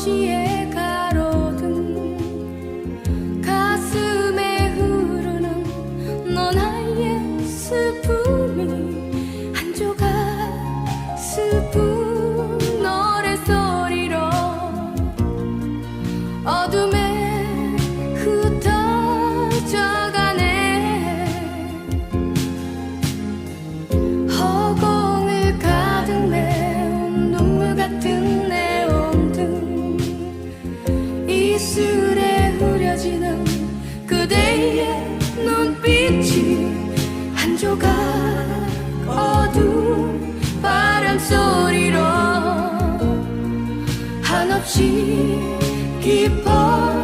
한없이의 가로등. 가슴에 흐르는 너 나의 슬픔이 한 조각 슬픈 이슬에 흐려지는 그대의 눈빛이 한 조각 어두운 바람 소리로 한없이 깊어